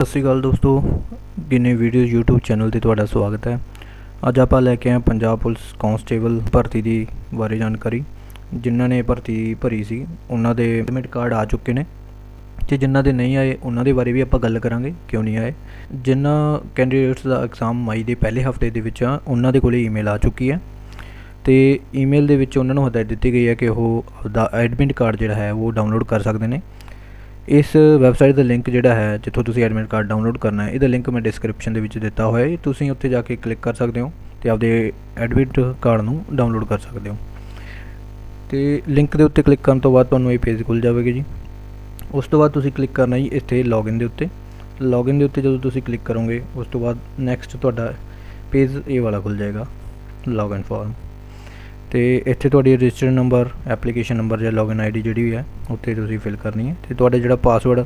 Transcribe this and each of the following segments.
ਸਤਿ ਸ਼੍ਰੀ ਅਕਾਲ ਦੋਸਤੋ, ਗਿਨੇ video YouTube channel ਤੇ ਤੁਹਾਡਾ ਸਵਾਗਤ ਹੈ। ਅੱਜ ਆਪਾਂ ਲੈ ਕੇ ਆਏ ਹਾਂ ਪੰਜਾਬ ਪੁਲਿਸ ਕਾਂਸਟੇਬਲ ਭਰਤੀ ਦੀ ਬਾਰੇ ਜਾਣਕਾਰੀ। ਜਿਨ੍ਹਾਂ ਨੇ ਭਰਤੀ ਭਰੀ ਸੀ, ਉਹਨਾਂ ਦੇ ਐਡਮਿਟ ਕਾਰਡ ਆ ਚੁੱਕੇ ਨੇ। ਤੇ ਜਿਨ੍ਹਾਂ ਦੇ ਨਹੀਂ ਆਏ, ਉਹਨਾਂ ਦੇ ਬਾਰੇ ਵੀ ਆਪਾਂ ਗੱਲ ਕਰਾਂਗੇ, ਕਿਉਂ ਨਹੀਂ ਆਏ। ਜਿਨ੍ਹਾਂ ਕੈਂਡੀਡੇਟਸ ਦਾ ਐਗਜ਼ਾਮ ਮਈ ਦੇ ਪਹਿਲੇ ਹਫ਼ਤੇ ਦੇ ਵਿੱਚ ਆ, ਉਹਨਾਂ ਦੇ ਕੋਲੇ ਈਮੇਲ ਆ ਚੁੱਕੀ ਹੈ। ਤੇ ਈਮੇਲ ਦੇ ਵਿੱਚ ਉਹਨਾਂ ਨੂੰ ਹਦਾਇਤ ਦਿੱਤੀ ਗਈ ਹੈ ਕਿ ਉਹ ਆਪਦਾ ਐਡਮਿਟ ਕਾਰਡ ਜਿਹੜਾ ਹੈ, ਉਹ ਡਾਊਨਲੋਡ ਕਰ ਸਕਦੇ ਨੇ। ਇਸ ਵੈਬਸਾਈਟ ਦਾ ਲਿੰਕ ਜਿਹੜਾ ਹੈ, ਜਿੱਥੋਂ ਤੁਸੀਂ ਐਡਮਿਟ ਕਾਰਡ ਡਾਊਨਲੋਡ ਕਰਨਾ ਹੈ, ਇਹਦਾ ਲਿੰਕ ਮੈਂ ਡਿਸਕ੍ਰਿਪਸ਼ਨ ਦੇ ਵਿੱਚ ਦਿੱਤਾ ਹੋਇਆ ਹੈ। ਤੁਸੀਂ ਉੱਥੇ ਜਾ ਕੇ ਕਲਿੱਕ ਕਰ ਸਕਦੇ ਹੋ ਤੇ ਆਪਦੇ ਐਡਮਿਟ ਕਾਰਡ ਨੂੰ ਡਾਊਨਲੋਡ ਕਰ ਸਕਦੇ ਹੋ। ਤੇ ਲਿੰਕ ਦੇ ਉੱਤੇ ਕਲਿੱਕ ਕਰਨ ਤੋਂ ਬਾਅਦ ਤੁਹਾਨੂੰ ਇਹ ਪੇਜ ਖੁੱਲ ਜਾਵੇਗਾ ਜੀ। ਉਸ ਤੋਂ ਬਾਅਦ ਤੁਸੀਂ ਕਲਿੱਕ ਕਰਨਾ ਜੀ ਇੱਥੇ ਲੌਗਇਨ ਦੇ ਉੱਤੇ। ਲੌਗਇਨ ਦੇ ਉੱਤੇ ਜਦੋਂ ਤੁਸੀਂ ਕਲਿੱਕ ਕਰੋਗੇ, ਉਸ ਤੋਂ ਬਾਅਦ ਨੈਕਸਟ ਤੁਹਾਡਾ ਪੇਜ ਇਹ ਵਾਲਾ ਖੁੱਲ ਜਾਏਗਾ ਲੌਗਇਨ ਫਾਰਮ ਤੇ ਇੱਥੇ ਤੁਹਾਡੀ ਰਜਿਸਟਰਡ ਨੰਬਰ, ਐਪਲੀਕੇਸ਼ਨ ਨੰਬਰ ਜਾਂ ਲੌਗਇਨ ਆਈਡੀ ਜਿਹੜੀ ਵੀ ਹੈ, ਉੱਥੇ ਤੁਸੀਂ ਫਿਲ ਕਰਨੀ ਹੈ। ਤੇ ਤੁਹਾਡਾ ਜਿਹੜਾ ਪਾਸਵਰਡ,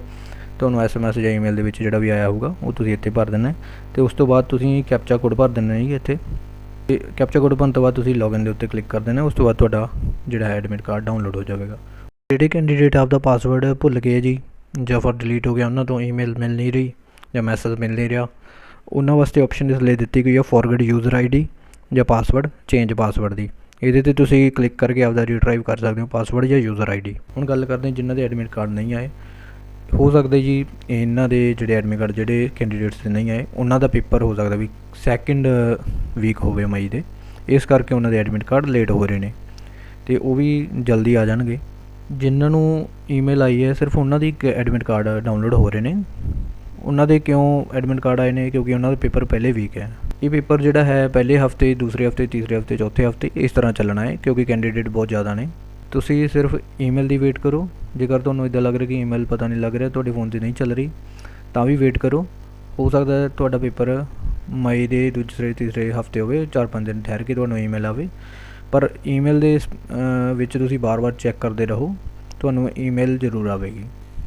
ਤੁਹਾਨੂੰ ਐਸਐਮਐਸ ਜਾਂ ਈਮੇਲ ਦੇ ਵਿੱਚ ਜਿਹੜਾ ਵੀ ਆਇਆ ਹੋਊਗਾ, ਉਹ ਤੁਸੀਂ ਇੱਥੇ ਭਰ ਦੇਣਾ ਹੈ। ਤੇ ਉਸ ਤੋਂ ਬਾਅਦ ਤੁਸੀਂ ਕੈਪਚਾ ਕੋਡ ਭਰ ਦੇਣਾ ਜੀ ਇੱਥੇ। ਤੇ ਕੈਪਚਾ ਕੋਡ ਭਰਨ ਤੋਂ ਬਾਅਦ ਤੁਸੀਂ ਲੌਗਇਨ ਦੇ ਉੱਤੇ ਕਲਿੱਕ ਕਰ ਦੇਣਾ, ਉਸ ਤੋਂ ਬਾਅਦ ਤੁਹਾਡਾ ਜਿਹੜਾ ਹੈ ਐਡਮਿਟ ਕਾਰਡ ਡਾਊਨਲੋਡ ਹੋ ਜਾਵੇਗਾ। ਜਿਹੜੇ ਕੈਂਡੀਡੇਟ ਆਪਦਾ ਪਾਸਵਰਡ ਭੁੱਲ ਗਏ ਜੀ, ਜਾਂ ਫਿਰ ਡਿਲੀਟ ਹੋ ਗਿਆ, ਉਹਨਾਂ ਤੋਂ ਈਮੇਲ ਮਿਲ ਨਹੀਂ ਰਹੀ, ਜਾਂ ਮੈਸੇਜ ਮਿਲ ਨਹੀਂ ਰਿਹਾ, ਉਹਨਾਂ ਵਾਸਤੇ ਆਪਸ਼ਨ ਇਸ ਲਈ ਦਿੱਤੀ ਗਈ ਹੈ ਫੋਰਗੇਟ ਯੂਜ਼ਰ ਆਈਡੀ ਜਾਂ ਪਾਸਵਰਡ ਚੇਂਜ ਪਾਸਵਰਡ ਦੀ। ਇਹਦੇ ਤੇ ਤੁਸੀਂ ਕਲਿੱਕ ਕਰਕੇ ਆਪਦਾ ਰੀਟਰਾਈਵ ਕਰ ਸਕਦੇ ਹੋ ਪਾਸਵਰਡ ਜਾਂ ਯੂਜ਼ਰ ਆਈਡੀ ਹੁਣ ਗੱਲ ਕਰਦੇ ਹਾਂ ਜਿਨ੍ਹਾਂ ਦੇ ਐਡਮਿਟ ਕਾਰਡ ਨਹੀਂ ਆਏ। ਹੋ ਸਕਦਾ ਜੀ ਇਹਨਾਂ ਦੇ ਜਿਹੜੇ ਐਡਮਿਟ ਕਾਰਡ ਜਿਹੜੇ ਕੈਂਡੀਡੇਟਸ ਦੇ ਨਹੀਂ ਆਏ, ਉਹਨਾਂ ਦਾ ਪੇਪਰ ਹੋ ਸਕਦਾ ਵੀ ਸੈਕਿੰਡ ਵੀਕ ਹੋਵੇ ਮਈ ਦੇ। ਇਸ ਕਰਕੇ ਉਹਨਾਂ ਦੇ ਐਡਮਿਟ ਕਾਰਡ ਲੇਟ ਹੋ ਰਹੇ ਨੇ। ਤੇ ਉਹ ਵੀ ਜਲਦੀ ਆ ਜਾਣਗੇ। ਜਿਨ੍ਹਾਂ ਨੂੰ ਈਮੇਲ ਆਈ ਹੈ, ਸਿਰਫ ਉਹਨਾਂ ਦੀ ਐਡਮਿਟ ਕਾਰਡ ਡਾਊਨਲੋਡ ਹੋ ਰਹੇ ਨੇ। ਉਹਨਾਂ ਦੇ ਕਿਉਂ ਐਡਮਿਟ ਕਾਰਡ ਆਏ ਨੇ? ਕਿਉਂਕਿ ਉਹਨਾਂ ਦਾ ਪੇਪਰ ਪਹਿਲੇ ਵੀਕ ਹੈ। ਇਹ ਪੇਪਰ ਜਿਹੜਾ ਹੈ ਪਹਿਲੇ ਹਫ਼ਤੇ, ਦੂਸਰੇ ਹਫ਼ਤੇ, ਤੀਸਰੇ ਹਫ਼ਤੇ, ਚੌਥੇ ਹਫ਼ਤੇ ਇਸ ਤਰ੍ਹਾਂ ਚੱਲਣਾ ਹੈ ਕਿਉਂਕਿ ਕੈਂਡੀਡੇਟ ਬਹੁਤ ਜ਼ਿਆਦਾ ਨੇ। ਤੁਸੀਂ ਸਿਰਫ ਈਮੇਲ ਦੀ ਵੇਟ ਕਰੋ। ਜੇਕਰ ਤੁਹਾਨੂੰ ਇਦਾਂ ਲੱਗ ਰਿਹਾ ਕਿ ਈਮੇਲ ਪਤਾ ਨਹੀਂ ਲੱਗ ਰਿਹਾ, ਤੁਹਾਡੇ ਫੋਨ ਤੇ ਨਹੀਂ ਚੱਲ ਰਹੀ, ਤਾਂ ਵੀ ਵੇਟ ਕਰੋ। ਹੋ ਸਕਦਾ ਹੈ ਤੁਹਾਡਾ ਪੇਪਰ ਮਈ ਦੇ ਦੂਸਰੇ, ਤੀਸਰੇ ਹਫ਼ਤੇ ਹੋਵੇ 4-5 ਦਿਨ ਠਹਿਰ ਕੇ ਤੁਹਾਨੂੰ ਈਮੇਲ ਆਵੇ। ਪਰ ਈਮੇਲ ਦੇ ਵਿੱਚ ਤੁਸੀਂ ਬਾਰ-ਬਾਰ ਚੈੱਕ ਕਰਦੇ ਰਹੋ। ਤੁਹਾਨੂੰ ਈਮੇਲ ਜ਼ਰੂਰ ਆਵੇਗੀ।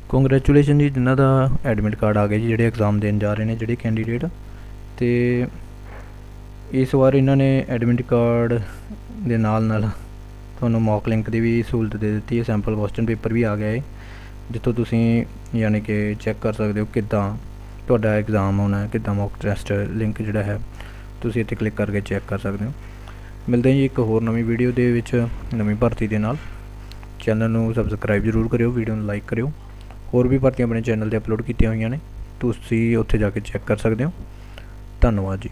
ਕੰਗ੍ਰੈਚੁਲੇਸ਼ਨ ਜੀ, ਜਿਨ੍ਹਾਂ ਦਾ ਐਡਮਿਟ ਕਾਰਡ ਆ ਗਿਆ ਜੀ, ਜਿਹੜੇ ਐਗਜ਼ਾਮ ਦੇਣ ਜਾ ਰਹੇ ਨੇ, ਜਿਹੜੇ ਕੈਂਡੀਡੇਟ ਤੇ ਇਸ ਵਾਰ ਇਹਨਾਂ ਨੇ ਐਡਮਿਟ ਕਾਰਡ ਦੇ ਨਾਲ ਨਾਲ ਤੁਹਾਨੂੰ ਮੌਕ ਲਿੰਕ ਦੀ ਵੀ ਸਹੂਲਤ ਦੇ ਦਿੱਤੀ ਹੈ। ਸੈਂਪਲ ਕੁਐਸਚਨ ਪੇਪਰ ਵੀ ਆ ਗਿਆ ਹੈ ਜਿੱਥੋਂ ਤੁਸੀਂ ਯਾਨੀ ਕਿ ਚੈੱਕ ਕਰ ਸਕਦੇ ਹੋ ਕਿੱਦਾਂ ਤੁਹਾਡਾ ਐਗਜ਼ਾਮ ਹੋਣਾ ਹੈ, ਕਿੱਦਾਂ ਮੌਕ ਟੈਸਟ ਲਿੰਕ ਜਿਹੜਾ ਹੈ, ਤੁਸੀਂ ਇੱਥੇ ਕਲਿੱਕ ਕਰਕੇ ਚੈੱਕ ਕਰ ਸਕਦੇ ਹੋ। ਮਿਲਦੇ ਹਾਂ ਜੀ ਇੱਕ ਹੋਰ ਨਵੀਂ ਵੀਡੀਓ ਦੇ ਵਿੱਚ, ਨਵੀਂ ਭਰਤੀ ਦੇ ਨਾਲ। ਚੈਨਲ ਨੂੰ ਸਬਸਕ੍ਰਾਈਬ ਜ਼ਰੂਰ ਕਰਿਓ ਵੀਡੀਓ ਨੂੰ ਲਾਈਕ ਕਰਿਓ। ਹੋਰ ਵੀ ਭਰਤੀਆਂ ਆਪਣੇ ਚੈਨਲ ਤੇ ਅਪਲੋਡ ਕੀਤੀਆਂ ਹੋਈਆਂ ਨੇ, ਤੁਸੀਂ ਉੱਥੇ ਜਾ ਕੇ ਚੈੱਕ ਕਰ ਸਕਦੇ ਹੋ। ਧੰਨਵਾਦ ਜੀ।